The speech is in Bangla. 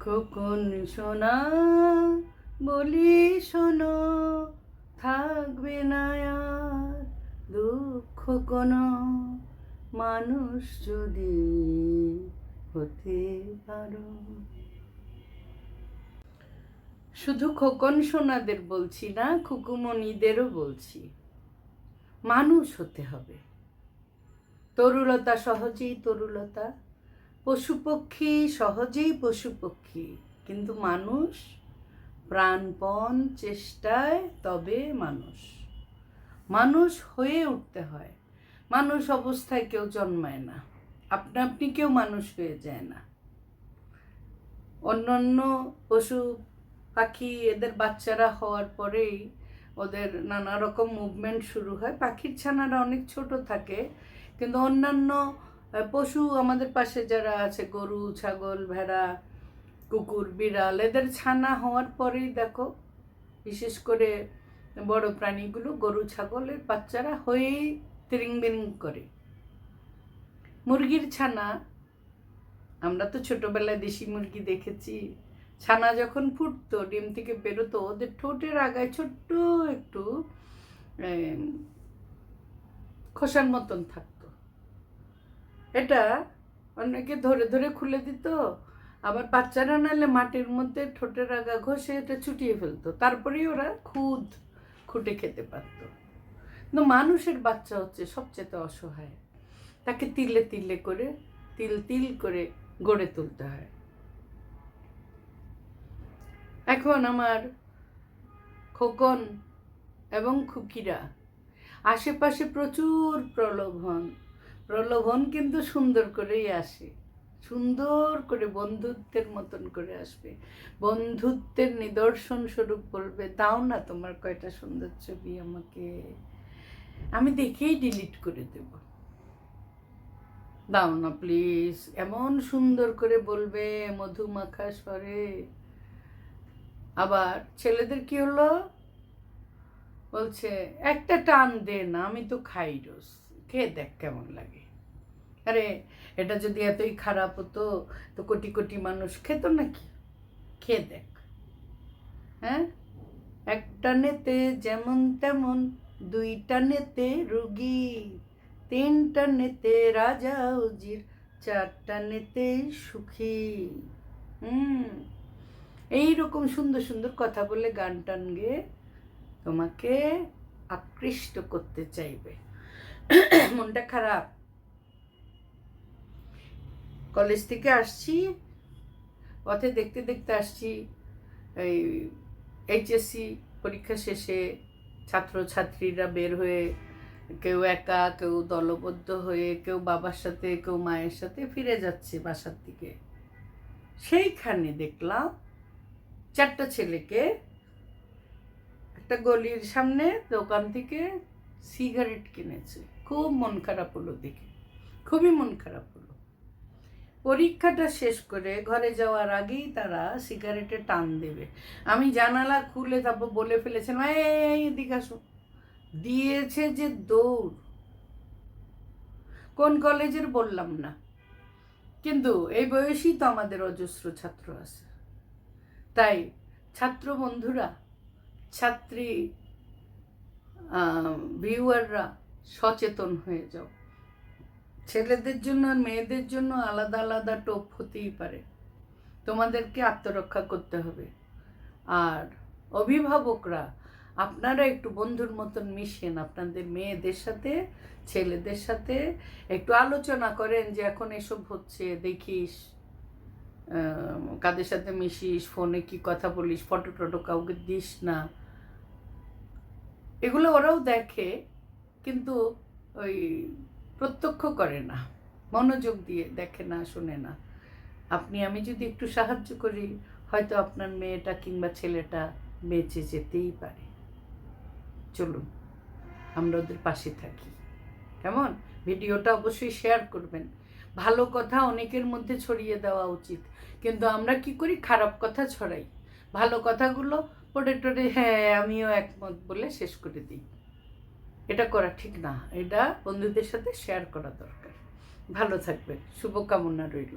খোকন সোনা বলি শোনো, থাকবে না আর দুঃখ কোনো। মানুষ যদি হতে পারো। শুধু খোকন সোনাদের বলছি না, খুকুমণিদেরও বলছি। মানুষ হতে হবে। তরুলতা সহজেই তরুলতা। পশু পক্ষী সহজেই পশু পক্ষী কিন্তু মানুষ প্রাণপণ চেষ্টায় তবে মানুষ। মানুষ হয়ে উঠতে হয়। মানুষ অবস্থায় কেউ জন্মায় না। আপনা, আপনি কেউ মানুষ হয়ে যায় না। অন্যান্য পশু পাখি এদের বাচ্চারা হওয়ার পরেই ওদের নানা রকম মুভমেন্ট শুরু হয়। পাখির ছানারা অনেক ছোট থাকে। কিন্তু অন্যান্য পশু আমাদের পাশে যারা আছে, গরু, ছাগল, ভেড়া, কুকুর, বিড়াল, এদের ছানা হওয়ার পরেই দেখো, বিশেষ করে বড় প্রাণীগুলো, গরু, ছাগলের বাচ্চারা হয়েই তিরিং বিরিং করে। মুরগির ছানা, আমরা তো ছোটোবেলায় দেশি মুরগি দেখেছি, ছানা যখন ফুটতো, ডিম থেকে বেরোতো, ওদের ঠোঁটের আগায় ছোট্ট একটু খোসার মতন থাকতো। এটা অনেকে ধরে ধরে খুলে দিত, আবার বাচ্চারা নাহলে মাটির মধ্যে ঠোঁটের আগা ঘষে এটা ছুটিয়ে ফেলতো। তারপরেই ওরা খুদ খুঁটে খেতে পারতো। কিন্তু মানুষের বাচ্চা হচ্ছে সবচেয়ে অসহায়। তাকে তিলে তিলে করে, তিল তিল করে গড়ে তুলতে হয়। এখন আমার খোকন এবং খুকিরা আশেপাশে প্রচুর প্রলোভন প্রলোভন কিন্তু সুন্দর করেই আসে। সুন্দর করে বন্ধুত্বের মতন করে আসবে। বন্ধুত্বের নিদর্শন স্বরূপ বলবে, দাও না তোমার কয়টা সুন্দর ছবি আমাকে। আমি দেখেই ডিলিট করে দেব। দাও না প্লিজ এমন সুন্দর করে বলবে মধুমাখা স্বরে। আবার ছেলেদের কি হলো? বলছে, একটা টান দে না, আমি তো খাই রোজ। খেয়ে দেখ কেমন লাগে। আরে, এটা যদি এতই খারাপ হতো, তো কোটি কোটি মানুষ খেত নাকি? খেয়ে দেখ। হ্যাঁ? একটা নেতে যেমন তেমন, দুইটা নেতে রুগী, তিনটা নেতে রাজা উজির, চারটা নেতে সুখী। হুম? এইরকম সুন্দর সুন্দর কথা বলে গান টান গেয়ে তোমাকে আকৃষ্ট করতে চাইবে। মনটা খারাপ। কলেজ থেকে আসছি, পথে দেখতে দেখতে আসছি, এই এইচএসসি পরীক্ষা শেষে ছাত্রছাত্রীরা বের হয়ে কেউ একা, কেউ দলবদ্ধ হয়ে, কেউ বাবার সাথে, কেউ মায়ের সাথে ফিরে যাচ্ছে বাসার দিকে। সেইখানে দেখলাম চারটা ছেলেকে একটা গলির সামনে দোকান থেকে সিগারেট কিনেছে। খুব মন খারাপ হলো দেখে। খুবই মন খারাপ হলো। পরীক্ষাটা শেষ করে ঘরে যাওয়ার আগেই তারা সিগারেটে টান দেবে। আমি জানালা খুলে তারপর বলে ফেলেছিলাম এই এদিকে আসো। দিয়েছে যে দৌড়। কোন কলেজের বললাম না। কিন্তু এই বয়সেই তো আমাদের অজস্র ছাত্র আছে। তাই ছাত্র বন্ধুরা, ছাত্রী ভিউয়াররা সচেতন হয়ে যাও। ছেলেদের জন্য আর মেয়েদের জন্য আলাদা আলাদা টোপ হতেই পারে। তোমাদেরকে আত্মরক্ষা করতে হবে। আর অভিভাবকরা, আপনারা একটু বন্ধুর মতন মিশেন। আপনাদের মেয়েদের সাথে, ছেলেদের সাথে একটু আলোচনা করেন যে এখন এসব হচ্ছে, দেখিস কাদের সাথে মিশিস, ফোনে কি কথা বলিস ফটো টটো কাউকে দিস না। এগুলো ওরাও দেখে কিন্তু ওই প্রত্যক্ষ করে না, মনোযোগ দিয়ে দেখে না, শোনে না। আপনি, আমি যদি একটু সাহায্য করি, হয়তো আপনার মেয়েটা কিংবা ছেলেটা বেঁচে যেতেই পারে। চলুন, আমরা ওদের পাশে থাকি। কেমন? ভিডিওটা অবশ্যই শেয়ার করবেন। ভালো কথা অনেকের মধ্যে ছড়িয়ে দেওয়া উচিত। কিন্তু আমরা কি করি? খারাপ কথা ছড়াই। ভালো কথাগুলো পড়ে টড়ে হ্যাঁ আমিও একমত বলে শেষ করে দিই। এটা করা ঠিক না। এটা বন্ধুদের সাথে শেয়ার করা দরকার। ভালো থাকবেন। শুভকামনা রইল।